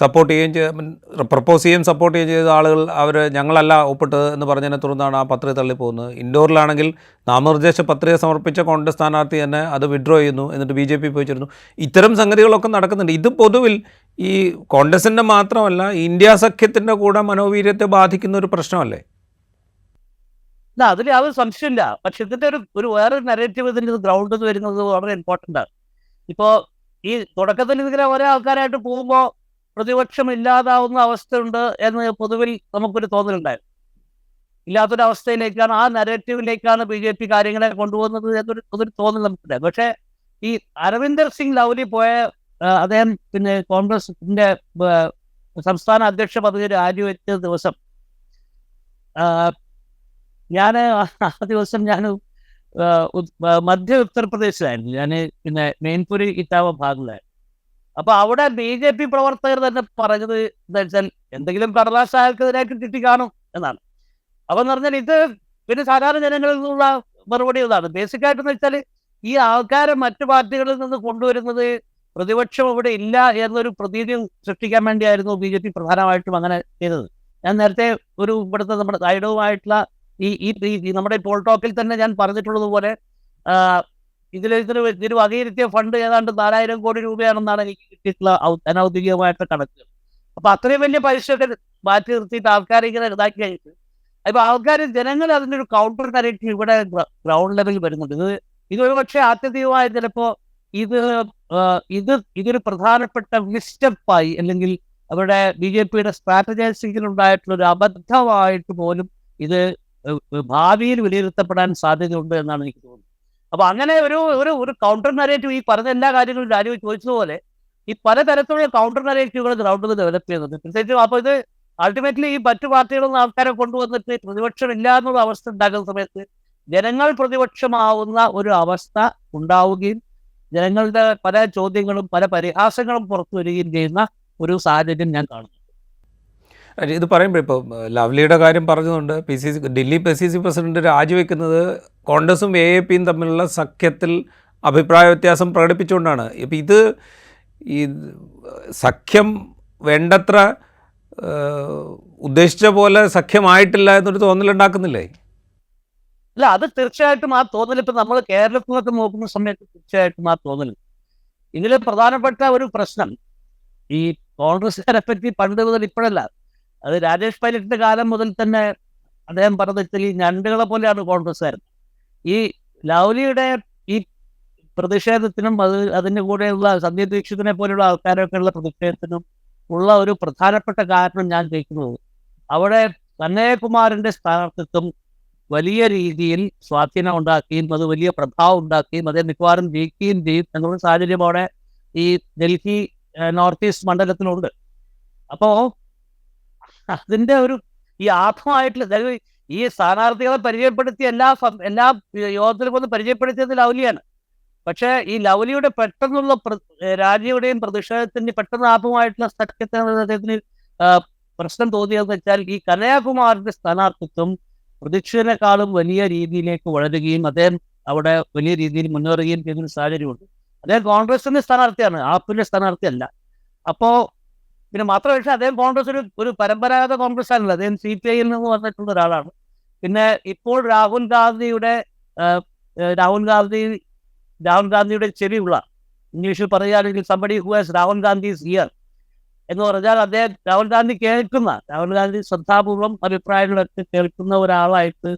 സപ്പോർട്ട് ചെയ്യുകയും ചെയ്ത് പ്രപ്പോസ് ചെയ്യുകയും സപ്പോർട്ട് ചെയ്യുകയും ചെയ്ത ആളുകൾ അവർ ഞങ്ങളല്ല ഒപ്പിട്ടത് എന്ന് പറഞ്ഞതിനെ തുടർന്നാണ് ആ പത്രിക തള്ളിപ്പോകുന്നത്. ഇൻഡോറിലാണെങ്കിൽ നാമനിർദ്ദേശ പത്രിക സമർപ്പിച്ച കോൺഗ്രസ് സ്ഥാനാർത്ഥി തന്നെ അത് വിഡ്രോ ചെയ്യുന്നു എന്നിട്ട് ബി ജെ പി പോയി ചേരുന്നു ഇത്തരം സംഗതികളൊക്കെ നടക്കുന്നുണ്ട്. ഇത് പൊതുവിൽ ഈ കോൺഗ്രസിന്റെ മാത്രമല്ല ഇന്ത്യ സഖ്യത്തിന്റെ കൂടെ മനോവീര്യത്തെ ബാധിക്കുന്ന ഒരു പ്രശ്നമല്ലേ? അതിൽ യാതൊരു സംശയമില്ല പക്ഷെ ഇതിന്റെ ഒരു ഒരു വേറൊരു നെറേറ്റീവ് ഇതിന്റെ ഗ്രൗണ്ടിൽ നിന്ന് വരുന്നത് വളരെ ഇമ്പോർട്ടന്റ് ആണ്. ഇപ്പോൾ ഈ തുടക്കത്തിൽ ഇതിങ്ങനെ ഒരേ ആൾക്കാരായിട്ട് പോകുമ്പോൾ പ്രതിപക്ഷം ഇല്ലാതാവുന്ന അവസ്ഥയുണ്ട് എന്ന് പൊതുവിൽ നമുക്കൊരു തോന്നലുണ്ടായിരുന്നു ഇല്ലാത്തൊരു അവസ്ഥയിലേക്കാണ് ആ നെറേറ്റീവിലേക്കാണ് ബി ജെ പി കാര്യങ്ങളെ കൊണ്ടുപോകുന്നത് എന്നൊരു അതൊരു തോന്നൽ നമുക്കുണ്ടായി. പക്ഷേ ഈ അരവിന്ദർ സിംഗ് ലൗലി പോയ അദ്ദേഹം പിന്നെ കോൺഗ്രസിന്റെ സംസ്ഥാന അധ്യക്ഷ പദവി രാജിവെച്ച ദിവസം ഞാൻ ആ ദിവസം ഞാൻ മധ്യ ഉത്തർപ്രദേശിലായിരുന്നു. ഞാൻ പിന്നെ മെയിൻപുരി ഇറ്റാവ ഭാഗത്തിലായിരുന്നു അപ്പൊ അവിടെ ബി ജെ പി പ്രവർത്തകർ തന്നെ പറഞ്ഞത് എന്താ വെച്ചാൽ എന്തെങ്കിലും കടലാസ് അയാൾക്കെതിരായിട്ട് കിട്ടി കാണും എന്നാണ്. അപ്പൊ എന്ന് പറഞ്ഞാൽ ഇത് പിന്നെ സാധാരണ ജനങ്ങളിൽ നിന്നുള്ള മറുപടി ഇതാണ്. ബേസിക് ആയിട്ടെന്ന് വെച്ചാൽ ഈ ആൾക്കാരെ മറ്റു പാർട്ടികളിൽ നിന്ന് കൊണ്ടുവരുന്നത് പ്രതിപക്ഷം ഇവിടെ ഇല്ല എന്നൊരു പ്രതീതി സൃഷ്ടിക്കാൻ വേണ്ടിയായിരുന്നു ബി ജെ പി പ്രധാനമായിട്ടും അങ്ങനെ ചെയ്തത്. ഞാൻ നേരത്തെ ഒരു ഇവിടുത്തെ നമ്മുടെ ഐഡവുമായിട്ടുള്ള ഈ ഈ നമ്മുടെ പോൾ ടോക്കിൽ തന്നെ ഞാൻ പറഞ്ഞിട്ടുള്ളതുപോലെ ഇതിൽ ഇതിന് ഇതിന് വകയിരുത്തിയ ഫണ്ട് ഏതാണ്ട് നാലായിരം കോടി രൂപയാണെന്നാണ് എനിക്ക് കിട്ടിയിട്ടുള്ള അനൗദ്യോഗികമായിട്ടുള്ള കണക്കുകൾ അപ്പൊ അത്രയും വലിയ പൈസ ഒക്കെ മാറ്റി നിർത്തിയിട്ട് ആൾക്കാരെ ഇങ്ങനെ ഇതാക്കി കഴിഞ്ഞിട്ട് അപ്പൊ ആൾക്കാർ ജനങ്ങൾ അതിന്റെ ഒരു കൗണ്ടർ കറക്റ്റ് ഇവിടെ ഗ്രൗണ്ട് ലെവലിൽ വരുന്നുണ്ട്. ഇത് ഇതൊരു പക്ഷേ ആത്യന്തികമായി ചിലപ്പോ ഇത് ഇത് ഇതൊരു പ്രധാനപ്പെട്ട മിസ്റ്റപ്പായി അല്ലെങ്കിൽ അവരുടെ ബി ജെ പിയുടെ സ്ട്രാറ്റജൈസിംഗിൽ ഉണ്ടായിട്ടുള്ള ഒരു അബദ്ധമായിട്ട് പോലും ഇത് ഭാവിയിൽ വിലയിരുത്തപ്പെടാൻ സാധ്യതയുണ്ട് എന്നാണ് എനിക്ക് തോന്നുന്നത്. അപ്പൊ അങ്ങനെ ഒരു ഒരു ഒരു കൗണ്ടർ നരേറ്റീവ് ഈ പറഞ്ഞ എല്ലാ കാര്യങ്ങളും രാജു ചോദിച്ചതുപോലെ ഈ പലതരത്തിലുള്ള കൗണ്ടർ നരേറ്റീവുകൾ ഗ്രൗണ്ടിൽ ഡെവലപ്പ് ചെയ്യുന്നുണ്ട്. പ്രത്യേകിച്ച് അപ്പൊ ഇത് അൾട്ടിമേറ്റ്ലി ഈ മറ്റു പാർട്ടികളിൽ നിന്ന് ആൾക്കാരെ കൊണ്ടുവന്നിട്ട് പ്രതിപക്ഷം ഇല്ല എന്നുള്ള അവസ്ഥ ഉണ്ടാക്കുന്ന സമയത്ത് ജനങ്ങൾ പ്രതിപക്ഷമാവുന്ന ഒരു അവസ്ഥ ഉണ്ടാവുകയും ജനങ്ങളുടെ പല ചോദ്യങ്ങളും പല പരിഹാസങ്ങളും പുറത്തു വരികയും ചെയ്യുന്ന ഒരു സാഹചര്യം ഞാൻ കാണുന്നു. ഇത് പറയുമ്പോൾ ഇപ്പോൾ ലവ്ലിയുടെ കാര്യം പറഞ്ഞതുകൊണ്ട് P C C Delhi P C C president രാജിവെക്കുന്നത് കോൺഗ്രസും എ എ പിയും തമ്മിലുള്ള സഖ്യത്തിൽ അഭിപ്രായ വ്യത്യാസം പ്രകടിപ്പിച്ചുകൊണ്ടാണ്. ഇപ്പം ഇത് ഈ സഖ്യം വേണ്ടത്ര ഉദ്ദേശിച്ച പോലെ സഖ്യമായിട്ടില്ല എന്നൊരു തോന്നലുണ്ടാക്കുന്നില്ലേ അല്ല അത് തീർച്ചയായിട്ടും ആ തോന്നൽ ഇപ്പം നമ്മൾ കേരളത്തിലൊക്കെ നോക്കുന്ന സമയത്ത് തീർച്ചയായിട്ടും ആ തോന്നൽ. ഇതിൽ പ്രധാനപ്പെട്ട ഒരു പ്രശ്നം ഈ കോൺഗ്രസ്സുകാരെ പറ്റി പണ്ട് മുതൽ ഇപ്പോഴല്ല. അത് രാജേഷ് പൈലറ്റിന്റെ കാലം മുതൽ തന്നെ അദ്ദേഹം പറഞ്ഞ വെച്ചാൽ ഈ ഞണ്ടുകളെ പോലെയാണ് കോൺഗ്രസ്സുകാരൻ ഈ ലൗലിയുടെ ഈ പ്രതിഷേധത്തിനും അത് അതിന്റെ കൂടെയുള്ള സന്ധ്യ ദീക്ഷിതനെ പോലെയുള്ള ആൾക്കാരൊക്കെയുള്ള പ്രതിഷേധത്തിനും ഉള്ള ഒരു പ്രധാനപ്പെട്ട കാരണം ഞാൻ കേൾക്കുന്നത്. അവിടെ കന്നയകുമാറിന്റെ സ്ഥാനാർത്ഥിത്വം വലിയ രീതിയിൽ സ്വാധീനം ഉണ്ടാക്കുകയും അത് വലിയ പ്രഭാവം ഉണ്ടാക്കുകയും അതേ മിക്കവാറും ജയിക്കുകയും ചെയ്യും എന്നുള്ള സാഹചര്യം അവിടെ ഈ ഡൽഹി നോർത്ത് ഈസ്റ്റ് മണ്ഡലത്തിനുണ്ട് അപ്പോ അതിന്റെ ഒരു ഈ ആത്മമായിട്ടുള്ള ഈ സ്ഥാനാർത്ഥികളെ പരിചയപ്പെടുത്തിയ എല്ലാ എല്ലാ യോഗത്തിലും ഒന്ന് പരിചയപ്പെടുത്തിയത് ലൗലിയാണ്. പക്ഷേ ഈ ലൗലിയുടെ പെട്ടെന്നുള്ള രാജയുടെയും പ്രതിഷേധത്തിന് പെട്ടെന്ന് ആത്മമായിട്ടുള്ള സഖ്യത്തിന് പ്രശ്നം തോന്നിയതെന്ന് വെച്ചാൽ ഈ കനയാകുമാറിന്റെ സ്ഥാനാർത്ഥിത്വം പ്രതീക്ഷിച്ചതിനേക്കാളും വലിയ രീതിയിലേക്ക് വളരുകയും അദ്ദേഹം അവിടെ വലിയ രീതിയിൽ മുന്നേറുകയും ചെയ്യുന്ന സാഹചര്യമുണ്ട്. അദ്ദേഹം കോൺഗ്രസിന്റെ സ്ഥാനാർത്ഥിയാണ് ആപ്പിന്റെ സ്ഥാനാർത്ഥിയല്ല. അപ്പോ പിന്നെ മാത്രമല്ല അദ്ദേഹം കോൺഗ്രസ് ഒരു ഒരു പരമ്പരാഗത കോൺഗ്രസ് ആണല്ലോ. അദ്ദേഹം സി പി ഐയിൽ നിന്ന് വന്നിട്ടുള്ള ഒരാളാണ്. പിന്നെ ഇപ്പോൾ രാഹുൽ ഗാന്ധിയുടെ രാഹുൽ ഗാന്ധി രാഹുൽ ഗാന്ധിയുടെ ചെവിയുള്ള ഇംഗ്ലീഷിൽ പറയുകയാണെങ്കിൽ somebody who has Rahul Gandhi ear എന്ന് പറഞ്ഞാൽ അദ്ദേഹം രാഹുൽ ഗാന്ധി കേൾക്കുന്ന രാഹുൽ ഗാന്ധി ശ്രദ്ധാപൂർവം അഭിപ്രായങ്ങളൊക്കെ കേൾക്കുന്ന ഒരാളായിട്ട്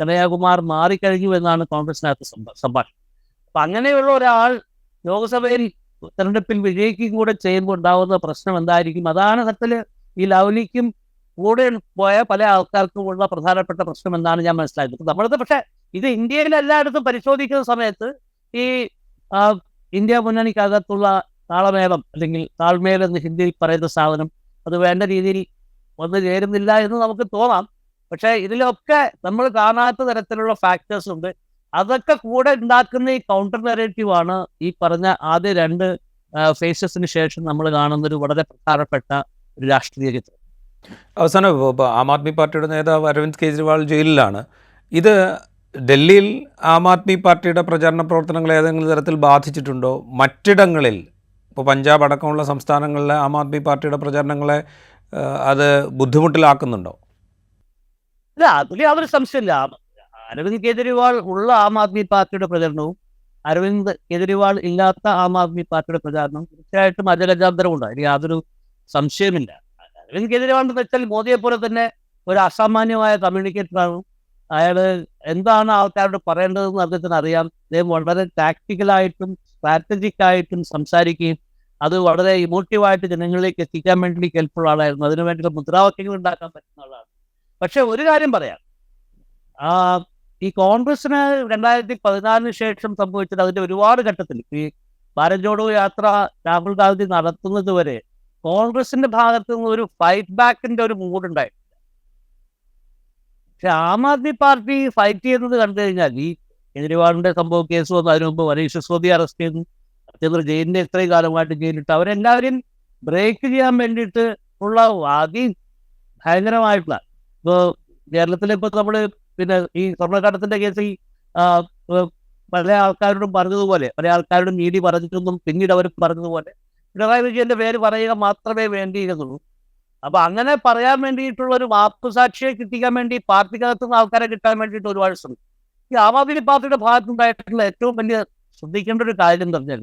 കനയാകുമാർ മാറിക്കഴിഞ്ഞു എന്നാണ് കോൺഗ്രസിനകത്ത് സംഭാഷണം. അപ്പൊ അങ്ങനെയുള്ള ഒരാൾ ലോക്സഭയിൽ തെരഞ്ഞെടുപ്പിൽ വിജയിക്കുകയും കൂടെ ചെയ്യുമ്പോൾ ഉണ്ടാവുന്ന പ്രശ്നം എന്തായിരിക്കും? അതാണ് സത്യത്തിൽ ഈ ലൗലിക്കും കൂടെ പോയ പല ആൾക്കാർക്കും ഉള്ള പ്രധാനപ്പെട്ട പ്രശ്നം എന്നാണ് ഞാൻ മനസ്സിലായത് നമ്മളത് പക്ഷെ ഇത് ഇന്ത്യയിൽ എല്ലായിടത്തും പരിശോധിക്കുന്ന സമയത്ത് ഈ ഇന്ത്യ മുന്നണിക്കകത്തുള്ള താളമേളം അല്ലെങ്കിൽ താഴ്മേൽ എന്ന് ഹിന്ദിയിൽ പറയുന്ന സാധനം അത് വേണ്ട രീതിയിൽ വന്നു ചേരുന്നില്ല എന്ന് നമുക്ക് തോന്നാം. പക്ഷേ ഇതിലൊക്കെ നമ്മൾ കാണാത്ത തരത്തിലുള്ള ഫാക്ടേഴ്സ് ഉണ്ട്. അതൊക്കെ കൂടെ ഉണ്ടാക്കുന്ന ഈ കൗണ്ടർ നെറേറ്റീവ് ആണ് ഈ പറഞ്ഞ ആദ്യ രണ്ട് ഫേസസിന് ശേഷം നമ്മൾ കാണുന്ന ഒരു വളരെ പ്രധാനപ്പെട്ട ഒരു രാഷ്ട്രീയ ചിത്രം. അവസാനം ആം ആദ്മി പാർട്ടിയുടെ നേതാവ് അരവിന്ദ് കെജ്രിവാൾ ജയിലിലാണ്. ഇത് ഡൽഹിയിൽ ആം ആദ്മി പാർട്ടിയുടെ പ്രചാരണ പ്രവർത്തനങ്ങൾ ഏതെങ്കിലും തരത്തിൽ ബാധിച്ചിട്ടുണ്ടോ? മറ്റിടങ്ങളിൽ ഇപ്പോൾ പഞ്ചാബ് അടക്കമുള്ള സംസ്ഥാനങ്ങളിലെ ആം ആദ്മി പാർട്ടിയുടെ പ്രചാരണങ്ങളെ അത് ബുദ്ധിമുട്ടിലാക്കുന്നുണ്ടോ? ഇല്ല അതിൽ യാതൊരു സംശയമില്ല അരവിന്ദ് കെജ്രിവാൾ ഉള്ള ആം ആദ്മി പാർട്ടിയുടെ പ്രചരണവും അരവിന്ദ് കെജ്രിവാൾ ഇല്ലാത്ത ആം ആദ്മി പാർട്ടിയുടെ പ്രചാരണം തീർച്ചയായിട്ടും അജഗജാന്തരമുണ്ട് അതിന് യാതൊരു സംശയമില്ല അരവിന്ദ് കെജ്രിവാൾ എന്ന് വെച്ചാൽ മോദിയെ പോലെ തന്നെ ഒരു അസാമാന്യമായ കമ്മ്യൂണിക്കേറ്ററാണ്. അയാൾ എന്താണ് ആൾക്കാരോട് പറയേണ്ടതെന്ന് അദ്ദേഹത്തിന് അറിയാം. അദ്ദേഹം വളരെ ടാക്ടിക്കലായിട്ടും സ്ട്രാറ്റജിക്കായിട്ടും സംസാരിക്കുകയും അത് വളരെ ഇമോട്ടീവായിട്ട് ജനങ്ങളിലേക്ക് എത്തിക്കാൻ വേണ്ടി കെൽപ്പുള്ള ആളായിരുന്നു. അതിനു മുദ്രാവാക്യങ്ങൾ ഉണ്ടാക്കാൻ പറ്റുന്ന ആളാണ്. പക്ഷെ ഒരു കാര്യം പറയാം. ആ ഈ കോൺഗ്രസിന് രണ്ടായിരത്തി പതിനാലിന് ശേഷം സംഭവിച്ചത് അതിന്റെ ഒരുപാട് ഘട്ടത്തിൽ ഈ ഭാരത് ജോഡോ യാത്ര രാഹുൽ ഗാന്ധി നടത്തുന്നത് വരെ കോൺഗ്രസിന്റെ ഭാഗത്ത് നിന്ന് ഒരു ഫൈറ്റ് ബാക്കിന്റെ ഒരു മൂഡ് ഉണ്ടായി. പക്ഷെ ആം ആദ്മി പാർട്ടി ഫൈറ്റ് ചെയ്യുന്നത് കണ്ടു കഴിഞ്ഞാൽ ഈ കെജ്രിവാളിന്റെ സംഭവ കേസ് വന്നു. അതിനു മുമ്പ് മനീഷ് സിസോദിയെ അറസ്റ്റ് ചെയ്തു. സത്യേന്ദ്ര ജയിലിന്റെ ഇത്രയും കാലമായിട്ട് ജയിലിട്ട് അവരെല്ലാവരെയും ബ്രേക്ക് ചെയ്യാൻ വേണ്ടിയിട്ട് ഉള്ള അതി ഭയങ്കരമായിട്ടുള്ള ഇപ്പോ കേരളത്തിലിപ്പോ നമ്മൾ പിന്നെ ഈ സ്വർണക്കടത്തിന്റെ കേസിൽ പല ആൾക്കാരോടും പറഞ്ഞതുപോലെ പല ആൾക്കാരോടും നീതി പറഞ്ഞിട്ടൊന്നും പിന്നീട് അവർ പറഞ്ഞതുപോലെ പിണറായി വിജയന്റെ പേര് പറയുക മാത്രമേ വേണ്ടിയിരുന്നുള്ളൂ. അപ്പൊ അങ്ങനെ പറയാൻ വേണ്ടിയിട്ടുള്ള ഒരു വാക്കുസാക്ഷിയെ സാക്ഷിയെ കിട്ടിക്കാൻ വേണ്ടി പാർട്ടിക്കകത്തു നിന്ന് ആൾക്കാരെ കിട്ടാൻ വേണ്ടിയിട്ട് ഒരുപാട് ശ്രമിക്കും ഈ ആം ആദ്മി പാർട്ടിയുടെ ഭാഗത്തുണ്ടായിട്ടുള്ള ഏറ്റവും വലിയ ശ്രദ്ധിക്കേണ്ട ഒരു കാര്യം എന്ന് പറഞ്ഞാൽ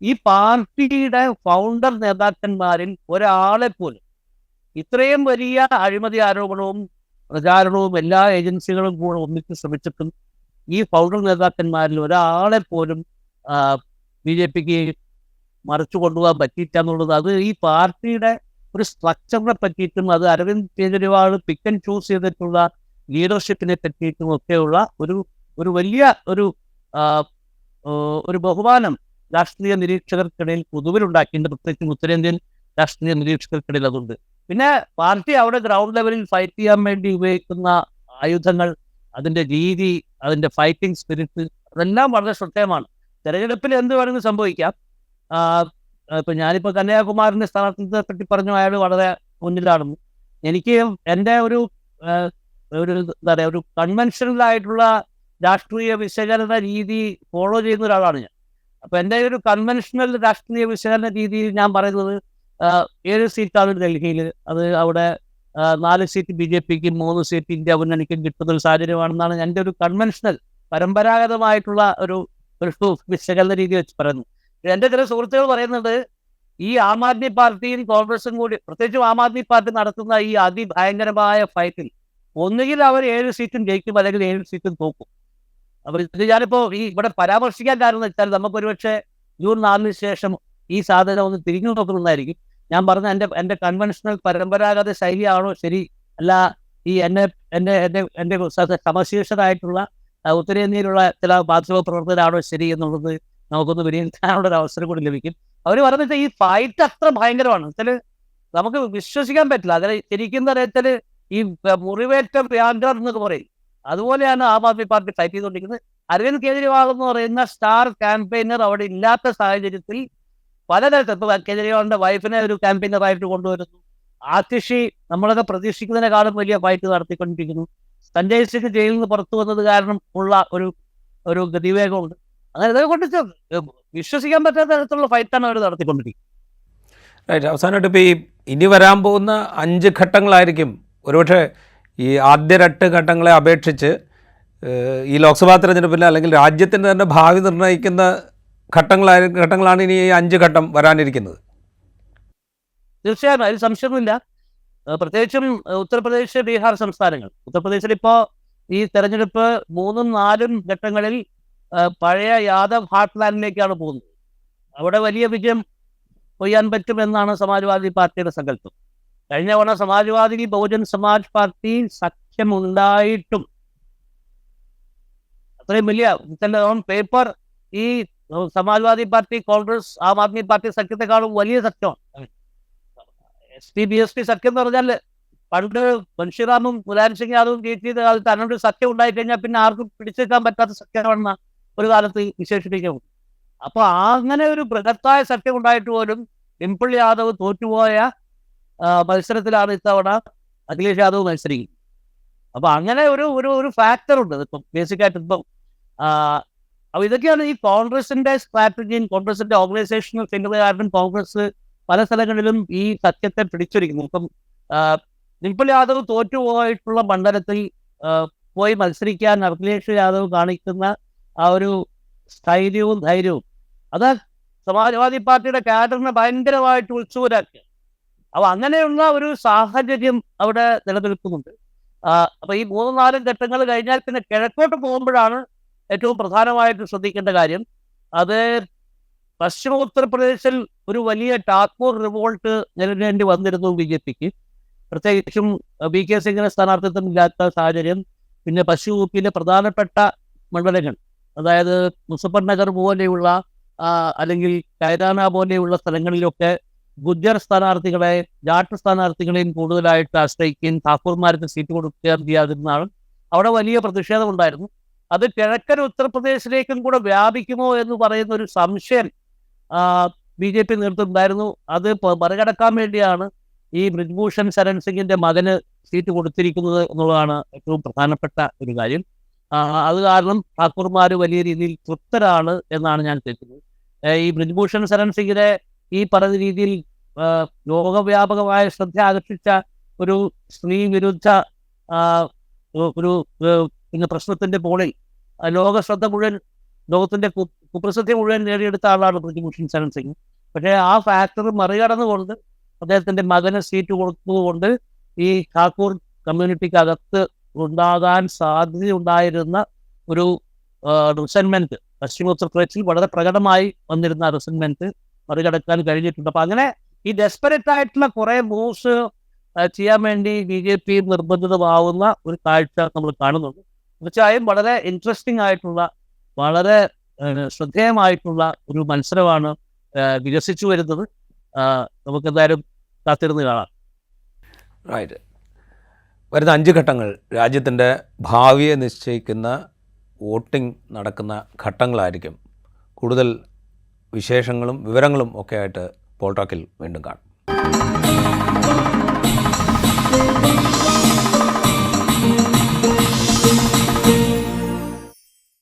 ഈ പാർട്ടിയുടെ ഫൗണ്ടർ നേതാക്കന്മാരിൽ ഒരാളെ പോലും ഇത്രയും വലിയ അഴിമതി ആരോപണവും പ്രചാരണവും എല്ലാ ഏജൻസികളും കൂടെ ഒന്നിച്ച് ശ്രമിച്ചിട്ടും ഈ ഫൗണ്ടർ നേതാക്കന്മാരിൽ ഒരാളെ പോലും ബി ജെ പിക്ക് മറിച്ചു കൊണ്ടുപോകാൻ പറ്റിയില്ല എന്നുള്ളത് അത് ഈ പാർട്ടിയുടെ ഒരു സ്ട്രക്ചറിനെ പറ്റിയിട്ടും അത് Arvind Kejriwal pick and choose ചെയ്തിട്ടുള്ള ലീഡർഷിപ്പിനെ പറ്റിയിട്ടും ഒക്കെയുള്ള ഒരു ഒരു വലിയ ഒരു ഒരു ബഹുമാനം രാഷ്ട്രീയ നിരീക്ഷകർക്കിടയിൽ പൊതുവിലുണ്ടാക്കിയിട്ടുണ്ട്. പ്രത്യേകിച്ചും ഉത്തരേന്ത്യൻ രാഷ്ട്രീയ നിരീക്ഷകർക്കിടയിൽ അതുണ്ട്. പിന്നെ പാർട്ടി അവിടെ ഗ്രൗണ്ട് ലെവലിൽ ഫൈറ്റ് ചെയ്യാൻ വേണ്ടി ഉപയോഗിക്കുന്ന ആയുധങ്ങൾ അതിന്റെ രീതി അതിന്റെ ഫൈറ്റിംഗ് സ്പിരിറ്റ് അതെല്ലാം വളരെ ശ്രദ്ധേയമാണ്. തെരഞ്ഞെടുപ്പിൽ എന്ത് വേണമെങ്കിലും സംഭവിക്കാം. ഇപ്പൊ ഞാനിപ്പോ കന്യാകുമാരിന്റെ സ്ഥാനാർത്ഥിത്വത്തെ പറ്റി പറഞ്ഞു അയാൾ വളരെ മുന്നിലാണെന്ന്. എനിക്ക് എന്റെ ഒരു ഒരു എന്താ പറയാ ഒരു കൺവെൻഷണൽ ആയിട്ടുള്ള രാഷ്ട്രീയ വിശകലന രീതി ഫോളോ ചെയ്യുന്ന ഒരാളാണ് ഞാൻ. അപ്പൊ എന്റെ ഒരു കൺവെൻഷണൽ രാഷ്ട്രീയ വിശകലന രീതിയിൽ ഞാൻ പറയുന്നത് ഏഴ് സീറ്റാണ് ഡൽഹിയിൽ അത് അവിടെ നാല് സീറ്റ് ബി ജെ പിക്ക് മൂന്ന് സീറ്റ് ഇന്ത്യ മുന്നണിക്കും കിട്ടുന്ന ഒരു സാഹചര്യമാണെന്നാണ് എന്റെ ഒരു കൺവെൻഷണൽ പരമ്പരാഗതമായിട്ടുള്ള ഒരു ഒരു വിശകലന രീതി വെച്ച് പറയുന്നു എന്റെ ചില സുഹൃത്തുക്കൾ പറയുന്നത് ഈ ആം ആദ്മി പാർട്ടിയും കോൺഗ്രസും കൂടി പ്രത്യേകിച്ചും ആം ആദ്മി പാർട്ടി നടത്തുന്ന ഈ അതിഭയങ്കരമായ ഫൈറ്റിൽ ഒന്നുകിൽ അവർ ഏഴ് സീറ്റും ജയിക്കും അല്ലെങ്കിൽ ഏഴ് സീറ്റും തോക്കും. അപ്പൊ ഇത് ഞാനിപ്പോ ഈ ഇവിടെ പരാമർശിക്കാൻ കാരണം എന്ന് വെച്ചാൽ നമുക്ക് ഒരുപക്ഷെ ജൂൺ നാലിന് ശേഷം ഈ സാധനം ഒന്ന് തിരിഞ്ഞു നോക്കുന്നതായിരിക്കും ഞാൻ പറഞ്ഞ എന്റെ എന്റെ കൺവെൻഷണൽ പരമ്പരാഗത ശൈലിയാണോ ശരി? അല്ല ഈ എന്നെ എന്നെ എന്റെ എന്റെ സമശീർഷതായിട്ടുള്ള ഉത്തരേന്ത്യയിലുള്ള ചില മാധ്യമ പ്രവർത്തകരാണോ ശരി എന്നുള്ളത് നമുക്കൊന്ന് വിലയിരുത്താനുള്ള ഒരു അവസരം കൂടി ലഭിക്കും. അവർ പറഞ്ഞിട്ട് ഈ ഫൈറ്റ് അത്ര ഭയങ്കരമാണ്. വെച്ചാൽ നമുക്ക് വിശ്വസിക്കാൻ പറ്റില്ല. അതിൽ ശരിക്കും തരത്തിൽ ഈ മുറിവേറ്റ വ്യാഗ്രർ എന്നൊക്കെ പറയും. അതുപോലെയാണ് ആം ആദ്മി പാർട്ടി ഫൈറ്റ് ചെയ്തുകൊണ്ടിരിക്കുന്നത്. അരവിന്ദ് കെജ്രിവാൾ എന്ന് പറയുന്ന സ്റ്റാർ ക്യാമ്പയിനർ അവിടെ ഇല്ലാത്ത സാഹചര്യത്തിൽ പലതരത്തിൽ ഇപ്പൊ കെജ്രിവാളിന്റെ വൈഫിനെ ഒരു ക്യാമ്പയിനറായിട്ട് കൊണ്ടുവരുന്നു. ആതിഷി നമ്മളൊക്കെ പ്രതീക്ഷിക്കുന്നതിനെക്കാളും വലിയ ഫൈറ്റ് നടത്തിക്കൊണ്ടിരിക്കുന്നു. സഞ്ജയ് സിംഗ് ജയിലിൽ നിന്ന് പുറത്തു വന്നത് കാരണം ഉള്ള ഒരു ഒരു ഗതിവേഗമുണ്ട്. അങ്ങനെ ഇതൊക്കെ കൊണ്ട് വിശ്വസിക്കാൻ പറ്റാത്ത തരത്തിലുള്ള ഫൈറ്റാണ് അവർ നടത്തിക്കൊണ്ടിരിക്കുന്നത്. റൈറ്റ് അവസാനമായിട്ട് ഇപ്പോൾ ഈ ഇനി വരാൻ പോകുന്ന അഞ്ച് ഘട്ടങ്ങളായിരിക്കും. ഒരുപക്ഷെ ഈ ആദ്യ രണ്ട് ഘട്ടങ്ങളെ അപേക്ഷിച്ച് ഈ ലോക്സഭാ തെരഞ്ഞെടുപ്പിൽ അല്ലെങ്കിൽ രാജ്യത്തിന്റെ തന്നെ ഭാവി നിർണയിക്കുന്ന ഘട്ടങ്ങളായി ഘട്ടങ്ങളാണ് ഇനി അഞ്ച് ഘട്ടം വരാനിരിക്കുന്നത്. തീർച്ചയായും അതിൽ സംശയമൊന്നുമില്ല. പ്രത്യേകിച്ചും ഉത്തർപ്രദേശ് ബീഹാർ സംസ്ഥാനങ്ങൾ. ഉത്തർപ്രദേശിൽ ഇപ്പോൾ ഈ തെരഞ്ഞെടുപ്പ് മൂന്നും നാലും ഘട്ടങ്ങളിൽ പഴയ യാദവ് ഹാർട്ട്ലാൻഡിലേക്കാണ് പോകുന്നത്. അവിടെ വലിയ വിജയം കൊയ്യാൻ പറ്റുമെന്നാണ് സമാജ്വാദി പാർട്ടിയുടെ സങ്കല്പം. കഴിഞ്ഞ തവണ സമാജ്വാദി ബഹുജൻ സമാജ് പാർട്ടി സഖ്യമുണ്ടായിട്ടും അത്രയും വലിയ പേപ്പർ ഈ സമാജ്വാദി പാർട്ടി കോൺഗ്രസ് ആം ആദ്മി പാർട്ടി സഖ്യത്തെക്കാളും വലിയ സഖ്യമാണ് S P B S P സഖ്യം എന്ന് പറഞ്ഞാൽ പണ്ട് ബൻഷിറാമും മുലായം സിംഗ് യാദവും ജയിച്ചു ചെയ്ത കാലത്ത് അങ്ങനെ സഖ്യം ഉണ്ടായി കഴിഞ്ഞാൽ പിന്നെ ആർക്കും പിടിച്ചെടുക്കാൻ പറ്റാത്ത സഖ്യമാണെന്ന ഒരു കാലത്ത് വിശേഷിപ്പിക്കും അപ്പൊ അങ്ങനെ ഒരു ബൃഹത്തായ സഖ്യം ഉണ്ടായിട്ട് പോലും ഡിംപിൾ യാദവ് തോറ്റുപോയ മത്സരത്തിലാണ് ഇത്തവണ അഖിലേഷ് യാദവ് മത്സരിക്കുന്നത് അപ്പൊ അങ്ങനെ ഒരു ഒരു ഒരു ഫാക്ടർ ഉണ്ട് ഇപ്പം ബേസിക്കായിട്ട് ഇപ്പം അപ്പൊ ഇതൊക്കെയാണ് ഈ കോൺഗ്രസിന്റെ സ്ട്രാറ്റജിയും കോൺഗ്രസിന്റെ ഓർഗനൈസേഷണൽ ചിന്തത കാരണം കോൺഗ്രസ് പല സ്ഥലങ്ങളിലും ഈ സത്യത്തെ പിടിച്ചൊരിക്കുന്നു. ഇപ്പം നിപ്പൽ യാദവ് തോറ്റുപോയിട്ടുള്ള മണ്ഡലത്തിൽ പോയി മത്സരിക്കാൻ അഖിലേഷ് യാദവ് കാണിക്കുന്ന ആ ഒരു സ്ഥൈര്യവും ധൈര്യവും. അത് സമാജ്വാദി പാർട്ടിയുടെ കാഡറിനെ ഭയങ്കരമായിട്ട് ഉത്സവരാക്കി അപ്പൊ അങ്ങനെയുള്ള ഒരു സാഹചര്യം അവിടെ നിലനിൽക്കുന്നുണ്ട്. അപ്പൊ ഈ മൂന്നും നാലും ഘട്ടങ്ങൾ കഴിഞ്ഞാൽ പിന്നെ കിഴക്കോട്ട് പോകുമ്പോഴാണ് ഏറ്റവും പ്രധാനമായിട്ട് ശ്രദ്ധിക്കേണ്ട കാര്യം അത് പശ്ചിമ ഉത്തർപ്രദേശിൽ ഒരു വലിയ ടാക്കൂർ റിവോൾട്ട് നേരിടേണ്ടി വന്നിരുന്നു ബി ജെ പിക്ക്. പ്രത്യേകിച്ചും ബി കെ സിംഗിന് സ്ഥാനാർത്ഥിത്വം ഇല്ലാത്ത സാഹചര്യം പിന്നെ പശ്ചിമ ഉപ്പിലെ പ്രധാനപ്പെട്ട മണ്ഡലങ്ങൾ അതായത് മുസഫർ നഗർ പോലെയുള്ള അല്ലെങ്കിൽ കൈരാന പോലെയുള്ള സ്ഥലങ്ങളിലൊക്കെ ഗുജ്ജർ സ്ഥാനാർത്ഥികളെ ജാട്ട് സ്ഥാനാർത്ഥികളെയും കൂടുതലായിട്ട് ആശ്രയിക്കുകയും താക്കൂർമാർക്ക് സീറ്റ് കൊടുക്കുകയും ചെയ്യാതിരുന്നാണ് അവിടെ വലിയ പ്രതിഷേധം ഉണ്ടായിരുന്നു. അത് കിഴക്കൻ ഉത്തർപ്രദേശിലേക്കും കൂടെ വ്യാപിക്കുമോ എന്ന് പറയുന്ന ഒരു സംശയം ബി ജെ പി നേതൃത്വമുണ്ടായിരുന്നു അത് മറികടക്കാൻ വേണ്ടിയാണ് ഈ ബ്രിജ്ഭൂഷൺ ശരൺ സിംഗിന്റെ മകന് സീറ്റ് കൊടുത്തിരിക്കുന്നത് എന്നുള്ളതാണ് ഏറ്റവും പ്രധാനപ്പെട്ട ഒരു കാര്യം. അത് കാരണം ഠാക്കൂർമാർ വലിയ രീതിയിൽ തൃപ്തരാണ് എന്നാണ് ഞാൻ കേൾക്കുന്നത്. ഈ ബ്രിജ്ഭൂഷൺ ശരൺ സിംഗിനെ ഈ പറഞ്ഞ രീതിയിൽ ലോകവ്യാപകമായ ശ്രദ്ധ ആകർഷിച്ച ഒരു സ്ത്രീ വിരുദ്ധ ഒരു പിന്നെ പ്രശ്നത്തിന്റെ പോളിൽ ലോക ശ്രദ്ധ മുഴുവൻ ലോകത്തിന്റെ കുപ്രസിദ്ധി മുഴുവൻ നേടിയെടുത്ത ആളാണ് ബ്രിജ്ഭൂഷൺ ശരൺ സിംഗ്. പക്ഷേ ആ ഫാക്ടർ മറികടന്നുകൊണ്ട് അദ്ദേഹത്തിന്റെ മകന് സീറ്റ് കൊടുത്തതുകൊണ്ട് ഈ ഠാക്കൂർ കമ്മ്യൂണിറ്റിക്ക് അകത്ത് ഉണ്ടാകാൻ സാധ്യതയുണ്ടായിരുന്ന ഒരു റിസൻമെന്റ് പശ്ചിമ ഉത്തർപ്രദേശിൽ വളരെ പ്രകടമായി വന്നിരുന്ന റിസൻമെന്റ് മറികടക്കാൻ കഴിഞ്ഞിട്ടുണ്ട്. അപ്പൊ അങ്ങനെ ഈ ഡെസ്പെറേറ്റ് ആയിട്ടുള്ള കുറെ മൂവ്സ് ചെയ്യാൻ വേണ്ടി ബി ജെ പി നിർബന്ധിതമാവുന്ന ഒരു കാഴ്ച നമ്മൾ കാണുന്നുണ്ട്. തീർച്ചയായും വളരെ ഇൻട്രസ്റ്റിംഗ് ആയിട്ടുള്ള വളരെ ശ്രദ്ധേയമായിട്ടുള്ള ഒരു മത്സരമാണ് വികസിച്ചു വരുന്നത്. നമുക്ക് എന്തായാലും കാത്തിരുന്ന് കാണാം. റൈറ്റ് വരുന്ന അഞ്ച് ഘട്ടങ്ങൾ. രാജ്യത്തിന്റെ ഭാവിയെ നിശ്ചയിക്കുന്ന വോട്ടിംഗ് നടക്കുന്ന ഘട്ടങ്ങളായിരിക്കും. കൂടുതൽ വിശേഷങ്ങളും വിവരങ്ങളും ഒക്കെ ആയിട്ട് പോൾട്ടോക്കിൽ വീണ്ടും കാണാം.